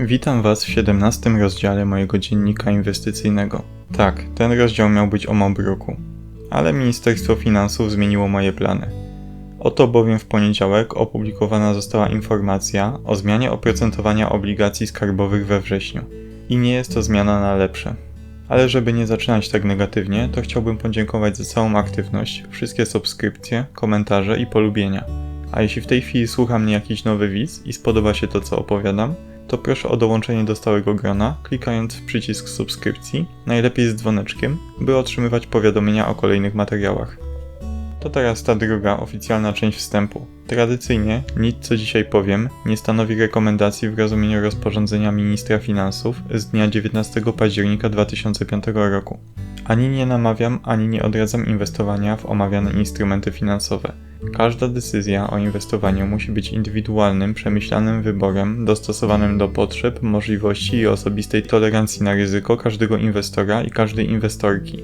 Witam Was w 17 rozdziale mojego dziennika inwestycyjnego. Tak, ten rozdział miał być o Mobruku, ale Ministerstwo Finansów zmieniło moje plany. Oto bowiem w poniedziałek opublikowana została informacja o zmianie oprocentowania obligacji skarbowych we wrześniu. I nie jest to zmiana na lepsze. Ale żeby nie zaczynać tak negatywnie, to chciałbym podziękować za całą aktywność, wszystkie subskrypcje, komentarze i polubienia. A jeśli w tej chwili słucha mnie jakiś nowy widz i spodoba się to, co opowiadam, to proszę o dołączenie do stałego grona, klikając w przycisk subskrypcji, najlepiej z dzwoneczkiem, by otrzymywać powiadomienia o kolejnych materiałach. To teraz ta druga, oficjalna część wstępu. Tradycyjnie, nic co dzisiaj powiem, nie stanowi rekomendacji w rozumieniu rozporządzenia ministra finansów z dnia 19 października 2005 roku. Ani nie namawiam, ani nie odradzam inwestowania w omawiane instrumenty finansowe. Każda decyzja o inwestowaniu musi być indywidualnym, przemyślanym wyborem, dostosowanym do potrzeb, możliwości i osobistej tolerancji na ryzyko każdego inwestora i każdej inwestorki.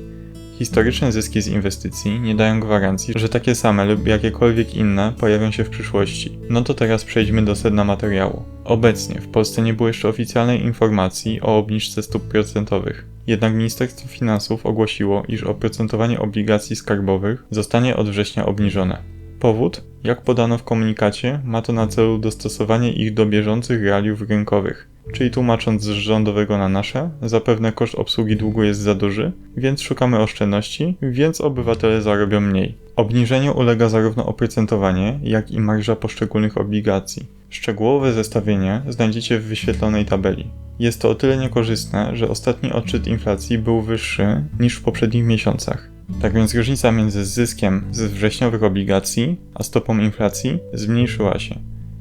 Historyczne zyski z inwestycji nie dają gwarancji, że takie same lub jakiekolwiek inne pojawią się w przyszłości. No to teraz przejdźmy do sedna materiału. Obecnie w Polsce nie było jeszcze oficjalnej informacji o obniżce stóp procentowych. Jednak Ministerstwo Finansów ogłosiło, iż oprocentowanie obligacji skarbowych zostanie od września obniżone. Powód? Jak podano w komunikacie, ma to na celu dostosowanie ich do bieżących realiów rynkowych. Czyli tłumacząc z rządowego na nasze, zapewne koszt obsługi długu jest za duży, więc szukamy oszczędności, więc obywatele zarobią mniej. Obniżeniu ulega zarówno oprocentowanie, jak i marża poszczególnych obligacji. Szczegółowe zestawienie znajdziecie w wyświetlonej tabeli. Jest to o tyle niekorzystne, że ostatni odczyt inflacji był wyższy niż w poprzednich miesiącach. Tak więc różnica między zyskiem z wrześniowych obligacji a stopą inflacji zmniejszyła się.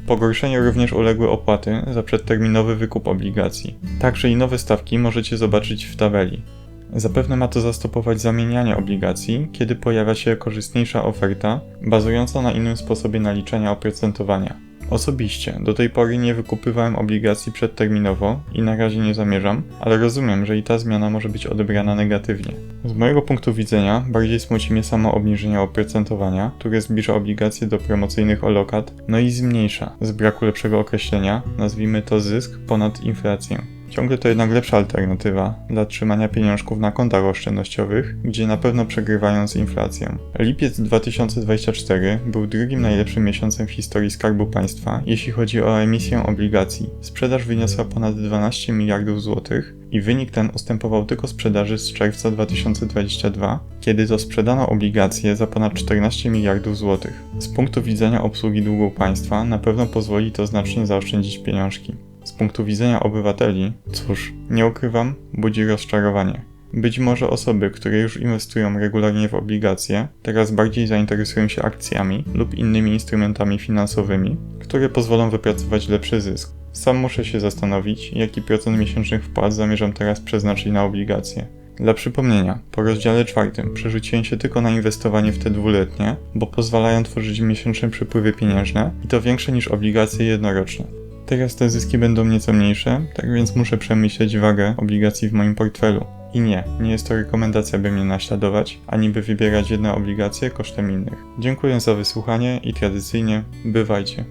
Pogorszeniu również uległy opłaty za przedterminowy wykup obligacji. Także i nowe stawki możecie zobaczyć w tabeli. Zapewne ma to zastopować zamienianie obligacji, kiedy pojawia się korzystniejsza oferta bazująca na innym sposobie naliczania oprocentowania. Osobiście do tej pory nie wykupywałem obligacji przedterminowo i na razie nie zamierzam, ale rozumiem, że i ta zmiana może być odebrana negatywnie. Z mojego punktu widzenia bardziej smuci mnie samo obniżenie oprocentowania, które zbliża obligacje do promocyjnych olokat, no i zmniejsza, z braku lepszego określenia, nazwijmy to zysk ponad inflację. Ciągle to jednak lepsza alternatywa dla trzymania pieniążków na kontach oszczędnościowych, gdzie na pewno przegrywają z inflacją. Lipiec 2024 był drugim najlepszym miesiącem w historii Skarbu Państwa, jeśli chodzi o emisję obligacji. Sprzedaż wyniosła ponad 12 miliardów złotych i wynik ten ustępował tylko sprzedaży z czerwca 2022, kiedy to sprzedano obligacje za ponad 14 miliardów złotych. Z punktu widzenia obsługi długu państwa na pewno pozwoli to znacznie zaoszczędzić pieniążki. Z punktu widzenia obywateli, cóż, nie ukrywam, budzi rozczarowanie. Być może osoby, które już inwestują regularnie w obligacje, teraz bardziej zainteresują się akcjami lub innymi instrumentami finansowymi, które pozwolą wypracować lepszy zysk. Sam muszę się zastanowić, jaki procent miesięcznych wpłat zamierzam teraz przeznaczyć na obligacje. Dla przypomnienia, po rozdziale czwartym przerzuciłem się tylko na inwestowanie w te dwuletnie, bo pozwalają tworzyć miesięczne przepływy pieniężne i to większe niż obligacje jednoroczne. Teraz te zyski będą nieco mniejsze, tak więc muszę przemyśleć wagę obligacji w moim portfelu. I nie, nie jest to rekomendacja, by mnie naśladować, ani by wybierać jedne obligacje kosztem innych. Dziękuję za wysłuchanie i tradycyjnie bywajcie.